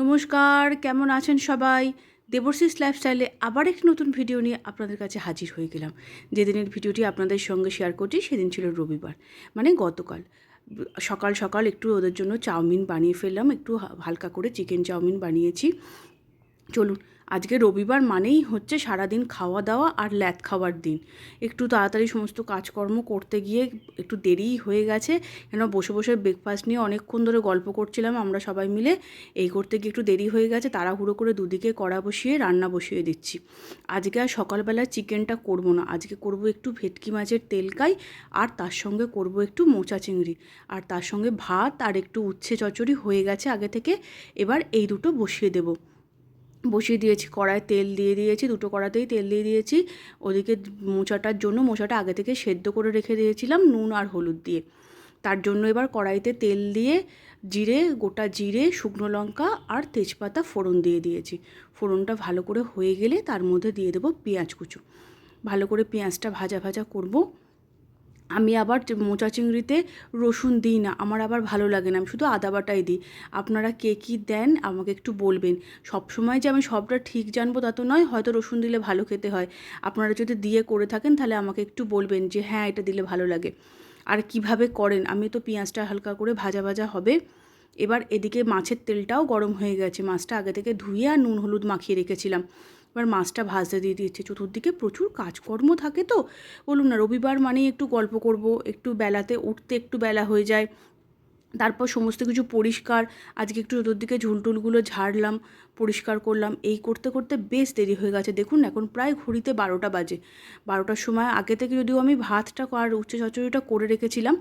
নমস্কার, কেমন আছেন সবাই? দেবর্ষিস লাইফস্টাইলে আবার একটি নতুন ভিডিও নিয়ে আপনাদের কাছে হাজির হয়ে গেলাম। যেদিনের ভিডিওটি আপনাদের সঙ্গে শেয়ার করছি, সেদিন ছিল রবিবার মানে গতকাল। সকাল সকাল একটু ওদের জন্য চাউমিন বানিয়ে ফেললাম, একটু হালকা করে চিকেন চাউমিন বানিয়েছি। চলুন আজকে রবিবার মানেই হচ্ছে সারাদিন খাওয়া দাওয়া আর ল্যাদ খাওয়ার দিন। একটু তাড়াতাড়ি সমস্ত কাজকর্ম করতে গিয়ে একটু দেরিই হয়ে গেছে। কেন বসে বসে ব্রেকফাস্ট নিয়ে অনেকক্ষণ ধরে গল্প করছিলাম আমরা সবাই মিলে। এই করতে গিয়ে একটু দেরি হয়ে গেছে, তাড়াহুড়ো করে দুদিকে কড়া বসিয়ে রান্না বসিয়ে দিচ্ছি। আজকে আর সকালবেলা চিকেনটা করব না, আজকে করব একটু ভেটকি মাছের তেলকাই আর তার সঙ্গে করব একটু মোচা চিংড়ি। আর তার সঙ্গে ভাত আর একটু উচ্ছে চচড়ি হয়ে গেছে আগে থেকে, এবার এই দুটো বসিয়ে দেবো। বসিয়ে দিয়েছি কড়ায় তেল দিয়ে দিয়েছি, দুটো কড়াতেই তেল দিয়ে দিয়েছি। ওদিকে মোচাটার জন্য মোচাটা আগে থেকে সেদ্ধ করে রেখে দিয়েছিলাম নুন আর হলুদ দিয়ে। তার জন্য এবার কড়াইতে তেল দিয়ে জিরে, গোটা জিরে, শুকনো লঙ্কা আর তেজপাতা ফোড়ন দিয়ে দিয়েছি। ফোড়নটা ভালো করে হয়ে গেলে তার মধ্যে দিয়ে দেবো পেঁয়াজ কুচো। ভালো করে পেঁয়াজটা ভাজা ভাজা করব। আমি আবার মোচা চিংড়িতে রসুন দিই না, আমার আবার ভালো লাগে না, আমি শুধু আদা বাটাই দিই। আপনারা কে কী দেন আমাকে একটু বলবেন। সব সময় যে আমি সবটা ঠিক জানব তা তো নয়, হয়তো রসুন দিলে ভালো খেতে হয়। আপনারা যদি দিয়ে করে থাকেন তাহলে আমাকে একটু বলবেন যে হ্যাঁ এটা দিলে ভালো লাগে। আর কীভাবে করেন? আমি তো পেঁয়াজটা হালকা করে ভাজা ভাজা হবে। এবার এদিকে মাছের তেলটাও গরম হয়ে গেছে। মাছটা আগে থেকে ধুয়ে আর নুন হলুদ মাখিয়ে রেখেছিলাম। এবার মাছটা ভাজতে দিয়ে দিয়েছে। চতুর্দিকে প্রচুর কাজকর্ম থাকে তো। বলুন না, রবিবার মানেই একটু গল্প করব, একটু বেলাতে উঠতে একটু বেলা হয়ে যায়। তারপর সমস্ত কিছু পরিষ্কার, আজকে একটু চতুর্দিকে ঝুলটুলগুলো ঝাড়লাম, পরিষ্কার করলাম। এই করতে করতে বেশ দেরি হয়ে গেছে। দেখুন, এখন প্রায় ঘড়িতে বারোটা বাজে। বারোটার সময় আগে থেকে যদিও আমি ভাতটা আর উচ্চ চচড়িটা করে রেখেছিলাম,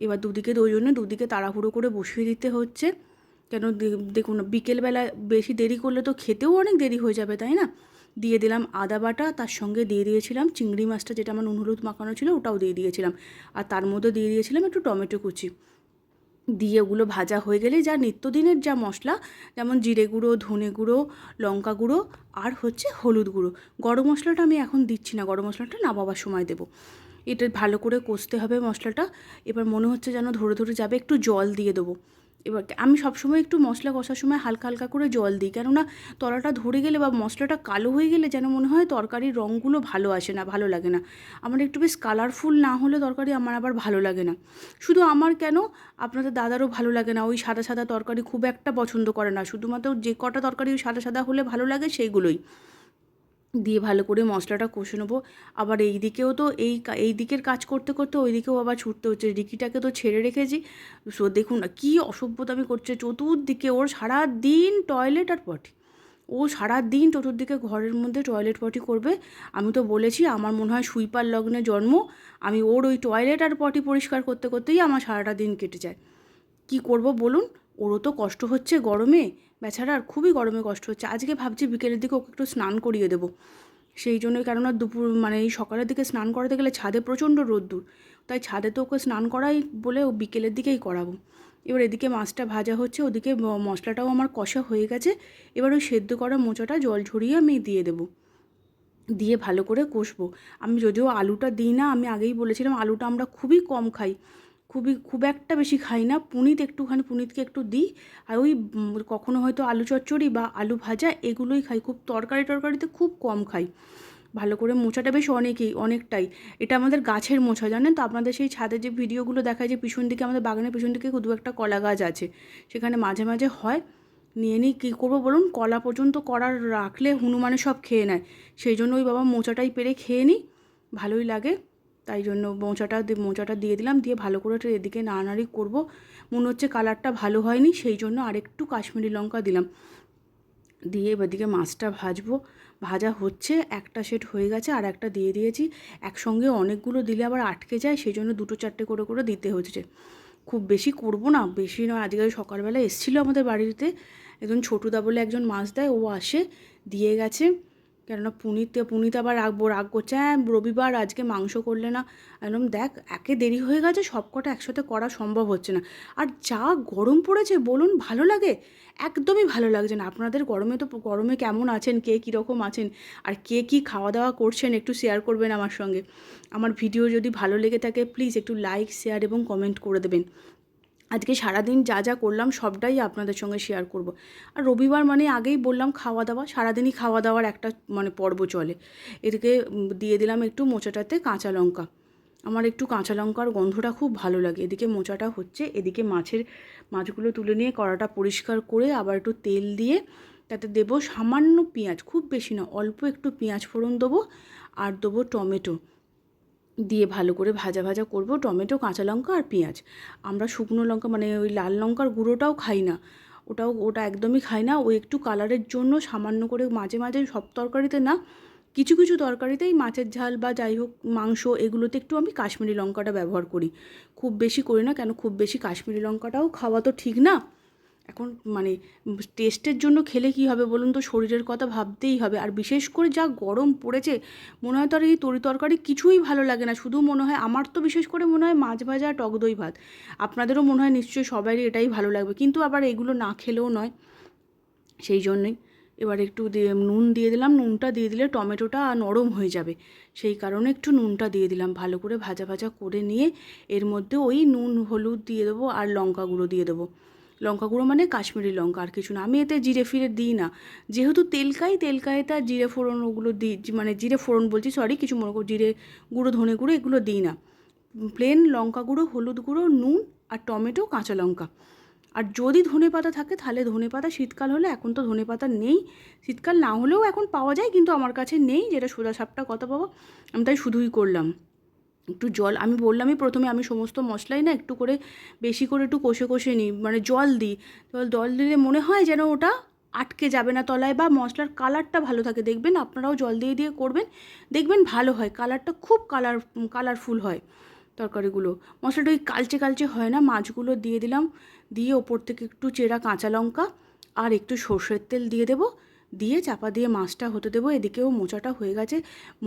এবার দুদিকে জন্য দুদিকে তাড়াহুড়ো করে বসিয়ে দিতে হচ্ছে। কেন দেখুন না, বিকেলবেলা বেশি দেরি করলে তো খেতেও অনেক দেরি হয়ে যাবে তাই না? দিয়ে দিলাম আদা বাটা তার সঙ্গে দিয়ে দিয়েছিলাম চিংড়ি মাছটা যেটা আমার নুন হলুদ মাখানো ছিল ওটাও দিয়ে দিয়েছিলাম। আর তার মধ্যে দিয়ে দিয়েছিলাম একটু টমেটো কুচি। দিয়ে ওগুলো ভাজা হয়ে গেলে যা নিত্যদিনের যা মশলা যেমন জিরে গুঁড়ো ধনে গুঁড়ো লঙ্কা গুঁড়ো আর হচ্ছে হলুদ গুঁড়ো। গরম মশলাটা আমি এখন দিচ্ছি না গরম মশলাটা নামাবার সময় দেবো। এটা ভালো করে কষতে হবে মশলাটা এবার মনে হচ্ছে যেন ধরে ধরে যাবে একটু জল দিয়ে দেবো। এবার আমি সবসময় একটু মশলা কষার সময় হালকা হালকা করে জল দিই। কেননা তলাটা ধরে গেলে বা মশলাটা কালো হয়ে গেলে যেন মনে হয় তরকারির রঙগুলো ভালো আসে না, ভালো লাগে না। আমার একটু বেশ কালারফুল না হলে তরকারি আমার আবার ভালো লাগে না। শুধু আমার কেন আপনাদের দাদারও ভালো লাগে না, ওই সাদা সাদা তরকারি খুব একটা পছন্দ করে না। শুধুমাত্র যে কটা তরকারি ওই সাদা সাদা হলে ভালো লাগে সেইগুলোই। দিয়ে ভালো করে মশলাটা কষে নেব। আবার এই দিকেও তো এই এই দিকের কাজ করতে করতে ওই দিকেও আবার ছুটতে হচ্ছে। রিকিটাকে তো ছেড়ে রেখেছি। সো দেখুন না, কী অসভ্যতামি করছে। চতুর্দিকে ওর সারা দিন টয়লেট আর পটি ও সারা দিন চতুর্দিকে ঘরের মধ্যে টয়লেট পটি করবে। আমি তো বলেছি, আমার মনে হয় সুইপার লগ্নে জন্ম। আমি ওর ওই টয়লেট আর পটি পরিষ্কার করতে করতেই আমার সারাটা দিন কেটে যায়। কি করব বলুন? ওরও তো কষ্ট হচ্ছে গরমে। বেচারার খুবই গরমে কষ্ট হচ্ছে। আজকে ভাবছি বিকেলের দিকে ওকে একটু স্নান করিয়ে দেবো। সেই জন্যই কেননা দুপুর মানে এই সকালের দিকে স্নান করাতে গেলে ছাদে প্রচণ্ড রোদ্দুর। তাই ছাদে তো ওকে স্নান করাই বলে ও বিকেলের দিকেই করাবো। এবার এদিকে মাছটা ভাজা হচ্ছে, ওদিকে মশলাটাও আমার কষা হয়ে গেছে। এবার ওই সেদ্ধ করা মোচাটা জল ঝরিয়ে আমি দিয়ে দেবো। দিয়ে ভালো করে কষবো। আমি যদিও আলুটা দিই না, আমি আগেই বলেছিলাম আলুটা আমরা খুবই কম খাই। খুবই, খুব একটা বেশি খাই না। পুনিত একটুখানি, পুনিতকে একটু দিই। আর ওই কখনো হয়তো আলু চচ্চড়ি বা আলু ভাজা এগুলোই খাই। খুব তরকারি টরকারিতে খুব কম খাই। ভালো করে মোচাটা বেশ অনেকেই, অনেকটাই। এটা আমাদের গাছের মোছা, জানেন তো? আপনাদের সেই ছাদে যে ভিডিওগুলো দেখায় যে পিছন দিকে, আমাদের বাগানের পিছন দিকে দু একটা কলা গাছ আছে। সেখানে মাঝে মাঝে হয়। নিয়ে নিই, কী করব বলুন? কলা পর্যন্ত করার রাখলে হনুমানে সব খেয়ে নেয়। সেই জন্য ওই বাবা মোচাটাই পেরে খেয়ে নিই। ভালোই লাগে। তাই জন্য মোচাটা মোচাটা দিয়ে দিলাম। দিয়ে ভালো করে একটু এদিকে নাড়ানাড়ি করব। মনে হচ্ছে কালারটা ভালো হয়নি, সেই জন্য আরেকটু কাশ্মীরি লঙ্কা দিলাম। দিয়ে এবারদিকে মাছটা ভাজবো। ভাজা হচ্ছে, একটা সেট হয়ে গেছে, আর একটা দিয়ে দিয়েছি। একসঙ্গে অনেকগুলো দিলে আবার আটকে যায়, সেই জন্য দুটো চারটে করে করে দিতে হচ্ছে। খুব বেশি করব না, বেশি নয়। আজকে সকালবেলা এসেছিল আমাদের বাড়িতে। একজন ছোটুদা বলে একজন মাছ দেয়, ও আসে, দিয়ে গেছে। কেননা পুনিতে পুনিতে আবার রাখব রাগ করছে হ্যাঁ রবিবার আজকে মাংস করলে না। একদম দেখ, একে দেরি হয়ে গেছে, সব কটা একসাথে করা সম্ভব হচ্ছে না। আর যা গরম পড়েছে, বলুন, ভালো লাগে? একদমই ভালো লাগছে না। আপনাদের গরমে তো, গরমে কেমন আছেন? কে কীরকম আছেন? আর কে কী খাওয়া দাওয়া করছেন? একটু শেয়ার করবেন আমার সঙ্গে। আমার ভিডিও যদি ভালো লেগে থাকে প্লিজ একটু লাইক শেয়ার এবং কমেন্ট করে দেবেন। আজকে সারাদিন যা যা করলাম সবটাই আপনাদের সঙ্গে শেয়ার করব। আর রবিবার মানে আগেই বললাম খাওয়া দাওয়া, সারাদিনই খাওয়া দাওয়ার একটা মানে পর্ব চলে। এদিকে দিয়ে দিলাম একটু মোচাটাতে কাঁচা লঙ্কা। আমার একটু কাঁচা লঙ্কার গন্ধটা খুব ভালো লাগে। এদিকে মোচাটা হচ্ছে, এদিকে মাছের, মাছগুলো তুলে নিয়ে কড়াটা পরিষ্কার করে আবার একটু তেল দিয়ে তাতে দেবো সামান্য পেঁয়াজ, খুব বেশি না, অল্প একটু পেঁয়াজ ফোড়ন দেবো আর দেবো টমেটো। দিয়ে ভালো করে ভাজা ভাজা করব টমেটো, কাঁচা লঙ্কা আর পেঁয়াজ। আমরা শুকনো লঙ্কা মানে ওই লাল লঙ্কার গুঁড়োটাও খাই না। ওটাও, ওটা একদমই খাই না। ওই একটু কালারের জন্য সামান্য করে মাঝে মাঝে সব তরকারিতে না, কিছু কিছু তরকারিতেই মাছের ঝাল বা যাই হোক মাংস এগুলোতে একটু আমি কাশ্মীরি লঙ্কাটা ব্যবহার করি। খুব বেশি করি না কেন, খুব বেশি কাশ্মীরি লঙ্কাটাও খাওয়া তো ঠিক না। এখন মানে টেস্টের জন্য খেলে কি হবে বলুন তো? শরীরের কথা ভাবতেই হবে। আর বিশেষ করে যা গরম পড়েছে, মনে হয় তো আর এই তরি তরকারি কিছুই ভালো লাগে না। শুধু মনে হয়, আমার তো বিশেষ করে মনে হয় মাছ ভাজা টক দই ভাত। আপনাদেরও মনে হয় নিশ্চয়ই সবারই এটাই ভালো লাগবে। কিন্তু আবার এগুলো না খেলেও নয়। সেই জন্যই এবার একটু নুন দিয়ে দিলাম। নুনটা দিয়ে দিলে টমেটোটা নরম হয়ে যাবে। সেই কারণে একটু নুনটা দিয়ে দিলাম। ভালো করে ভাজা ভাজা করে নিয়ে এর মধ্যে ওই নুন, হলুদ দিয়ে দেবো আর লঙ্কা গুঁড়ো দিয়ে দেবো। লঙ্কা গুঁড়ো মানে কাশ্মীরি লঙ্কা আর কিছু না। আমি এতে জিরে ফিরে দিই না। যেহেতু তেলকাই তেলকাইতে আর জিরে ফোড়ন ওগুলো দিই মানে জিরে ফোড়ন বলছি সরি কিছু মনে করো, জিরে গুঁড়ো, ধনে গুঁড়ো, এগুলো দিই না। প্লেন লঙ্কা গুঁড়ো, হলুদ গুঁড়ো, নুন আর টমেটো, কাঁচা লঙ্কা। আর যদি ধনে পাতা থাকে, তাহলে ধনে পাতা শীতকাল হলে, এখন তো ধনে পাতা নেই। শীতকাল না হলেও এখন পাওয়া যায়, কিন্তু আমার কাছে নেই, যেটা সোজা সাপটা কথা পাবো, আমি তাই শুধুই করলাম। একটু জল, আমি বললামই প্রথমে আমি সমস্ত মশলাই না একটু করে বেশি করে একটু কষে কষে নিই মানে জল দিই। জল জল দিলে মনে হয় যেন ওটা আটকে যাবে না তলায় বা মশলার কালারটা ভালো থাকে। দেখবেন আপনারাও জল দিয়ে দিয়ে করবেন, দেখবেন ভালো হয়, কালারটা খুব কালার, কালারফুল হয় তরকারিগুলো। মশলাটা ওই কালচে কালচে হয় না, মাছগুলো দিয়ে দিলাম, দিয়ে ওপর থেকে একটু চেরা কাঁচা লঙ্কা আর একটু সর্ষের তেল দিয়ে দেবো। দিয়ে চাপা দিয়ে মাছটা হতে দেবো। এদিকেও মোচাটা হয়ে গেছে।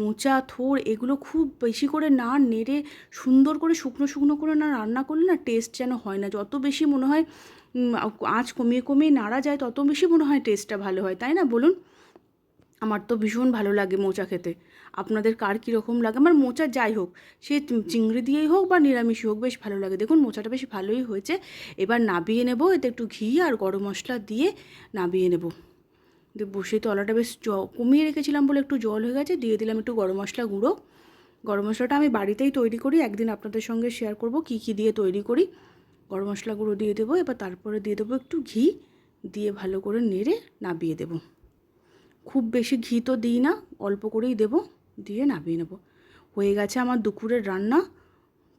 মোচা থোর এগুলো খুব বেশি করে না নেড়ে সুন্দর করে শুকনো শুকনো করে না রান্না করলে না টেস্ট যেন হয় না। যত বেশি মনে হয় আঁচ কমিয়ে কমিয়ে নাড়া যায়, তত বেশি মনে হয় টেস্টটা ভালো হয়। তাই না? বলুন। আমার তো ভীষণ ভালো লাগে মোচা খেতে। আপনাদের কার কীরকম লাগে? আমার মোচা যাই হোক, সে চিংড়ি দিয়েই হোক বা নিরামিষই হোক বেশ ভালো লাগে। দেখুন, মোচাটা বেশ ভালোই হয়েছে। এবার নাবিয়ে নেব, এতে একটু ঘি আর গরম মশলা দিয়ে নাবিয়ে নেব। দিয়ে বসে তলাটা বেশ জ, কমিয়ে রেখেছিলাম বলে একটু জল হয়ে গেছে, দিয়ে দিলাম একটু গরম মশলা গুঁড়ো। গরম মশলাটা আমি বাড়িতেই তৈরি করি, একদিন আপনাদের সঙ্গে শেয়ার করব কী কী দিয়ে তৈরি করি। গরম মশলা গুঁড়ো দিয়ে দেবো, এবার তারপরে দিয়ে দেবো একটু ঘি, দিয়ে ভালো করে নেড়ে নাবিয়ে দেবো। খুব বেশি ঘি তো দিই না, অল্প করেই দেবো, দিয়ে নামিয়ে নেব। হয়ে গেছে আমার দুপুরের রান্না।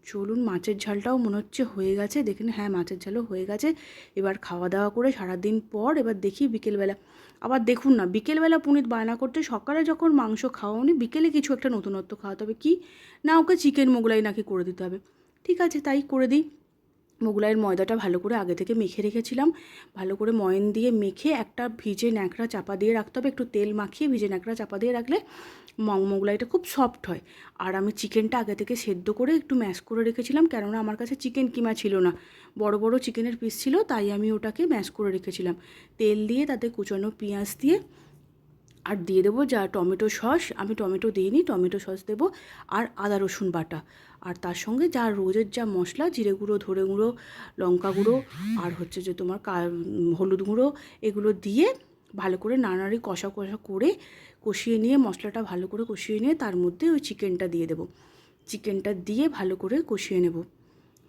চলুন মাছের ঝালটাও মনে হচ্ছে হয়ে গেছে। দেখুন হ্যাঁ মাছের ঝালও হয়ে গেছে। এবার খাওয়া দাওয়া করে সারাদিন পর এবার দেখি বিকেলবেলা। আবার দেখুন না, বিকেলবেলা পুনিত বায়না করতে সকালে যখন মাংস খাওয়ানি বিকেলে কিছু একটা নতুনত্ব খাওয়াতে হবে। কি? না, ওকে চিকেন মোগলাই নাকি করে দিতে হবে। ঠিক আছে, তাই করে দিই। মোগলাইয়ের ময়দাটা ভালো করে আগে থেকে মেখে রেখেছিলাম। ভালো করে ময়ন দিয়ে মেখে একটা ভিজে ন্যাকড়া চাপা দিয়ে রাখতে হবে। একটু তেল মাখিয়ে ভিজে ন্যাকড়া চাপা দিয়ে রাখলে ম- মোগলাইটা খুব সফট হয়। আর আমি চিকেনটা আগে থেকে সেদ্ধ করে একটু ম্যাশ করে রেখেছিলাম, কেননা আমার কাছে চিকেন কিমা ছিল না। বড় বড় চিকেনের পিস ছিল, তাই আমি ওটাকে ম্যাশ করে রেখেছিলাম। তেল দিয়ে তাতে কুচানো পেঁয়াজ দিয়ে, আর দিয়ে দেবো যা টমেটো সস। আমি টমেটো দিইনি, টমেটো সস দেবো, আর আদা রসুন বাটা। আর তার সঙ্গে যা রোজের যা মশলা, জিরে গুঁড়ো ধরে গুঁড়ো, লঙ্কা গুঁড়ো, আর হচ্ছে যে তোমার হলুদ গুঁড়ো, এগুলো দিয়ে ভালো করে নাড়ানাড়ি কষা কষা করে কষিয়ে নিয়ে মশলাটা ভালো করে কষিয়ে নিয়ে তার মধ্যে ওই চিকেনটা দিয়ে দেবো। চিকেনটা দিয়ে ভালো করে কষিয়ে নেব।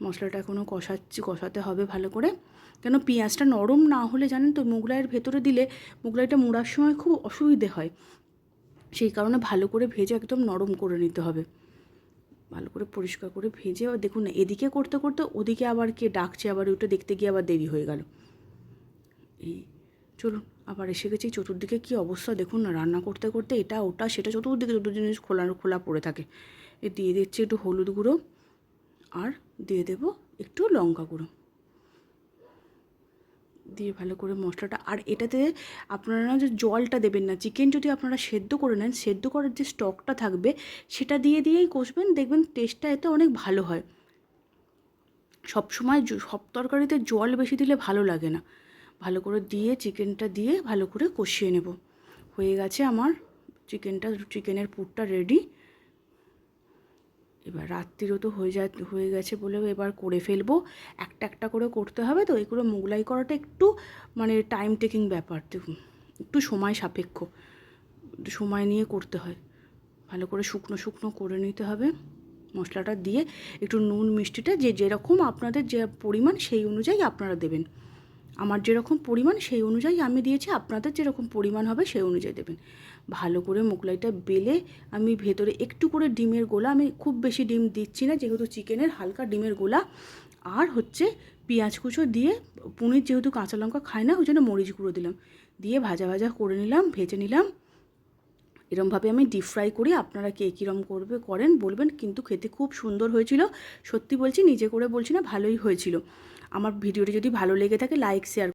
মশলাটা এখনও কষাচ্ছি, কষাতে হবে ভালো করে। কেন পেঁয়াজটা নরম না হলে জানেন তো মোগলাইয়ের ভেতরে দিলে মোগলাইটা মোড়ার সময় খুব অসুবিধে হয়। সেই কারণে ভালো করে ভেজে একদম নরম করে নিতে হবে। ভালো করে পরিষ্কার করে ভেজে দেখুন না এদিকে করতে করতে ওদিকে আবার কে ডাকছে, আবার ওইটা দেখতে গিয়ে আবার দেরি হয়ে গেল। এই, চলুন। আবার এসে গেছি, চতুর্দিকে কী অবস্থা দেখুন না, রান্না করতে করতে এটা, ওটা, সেটা চতুর্দিকে দুটো জিনিস খোলা খোলা পড়ে থাকে। এ দিয়ে দিচ্ছি একটু হলুদ গুঁড়ো আর দিয়ে দেব একটু লঙ্কা গুঁড়ো। দিয়ে ভালো করে মশলাটা, আর এটাতে আপনারা যে জলটা দেবেন না, চিকেন যদি আপনারা সেদ্ধ করে নেন, সেদ্ধ করার যে স্টকটা থাকবে, সেটা দিয়ে দিয়েই কষবেন, দেখবেন টেস্টটা এতে অনেক ভালো হয়। সবসময় জ- সব তরকারিতে জল বেশি দিলে ভালো লাগে না। ভালো করে দিয়ে চিকেনটা দিয়ে ভালো করে কষিয়ে নেব। হয়ে গেছে আমার চিকেনটা, চিকেনের পুরটা রেডি এবার রাত্রিরও তো হয়ে যা হয়ে গেছে বলে এবার করে ফেলব। একটা একটা করে করতে হবে তো, এগুলো মোগলাই করাটা একটু মানে টাইম টেকিং ব্যাপার একটু সময় সাপেক্ষ। সময় নিয়ে করতে হয়। ভালো করে শুকনো শুকনো করে নিতে হবে। মশলাটা দিয়ে একটু নুন, মিষ্টিটা যে যেরকম আপনাদের যে পরিমাণ, সেই অনুযায়ী আপনারা দেবেন। আমার যেরকম পরিমাণ, সেই অনুযায়ী আমি দিয়েছি, আপনাদের যেরকম পরিমাণ হবে সেই অনুযায়ী দেবেন। ভালো করে মোগলাইটা বেলে আমি ভেতরে একটু করে ডিমের গোলা, আমি খুব বেশি ডিম দিচ্ছি না, যেহেতু চিকেনের হালকা ডিমের গোলা, আর হচ্ছে পেঁয়াজ কুচো দিয়ে পনির যেহেতু কাঁচা লঙ্কা খায় না, ওই জন্য মরিচ গুঁড়ো দিলাম। দিয়ে ভাজা ভাজা করে নিলাম, ভেজে নিলাম। এরমভাবে আমি ডিপ ফ্রাই করি, আপনারা কে কীরম করবে করেন, বলবেন, কিন্তু খেতে খুব সুন্দর হয়েছিল। সত্যি বলছি, নিজে করে বলছি না, ভালোই হয়েছিল। আমার ভিডিওটি যদি ভালো লেগে থাকে লাইক শেয়ার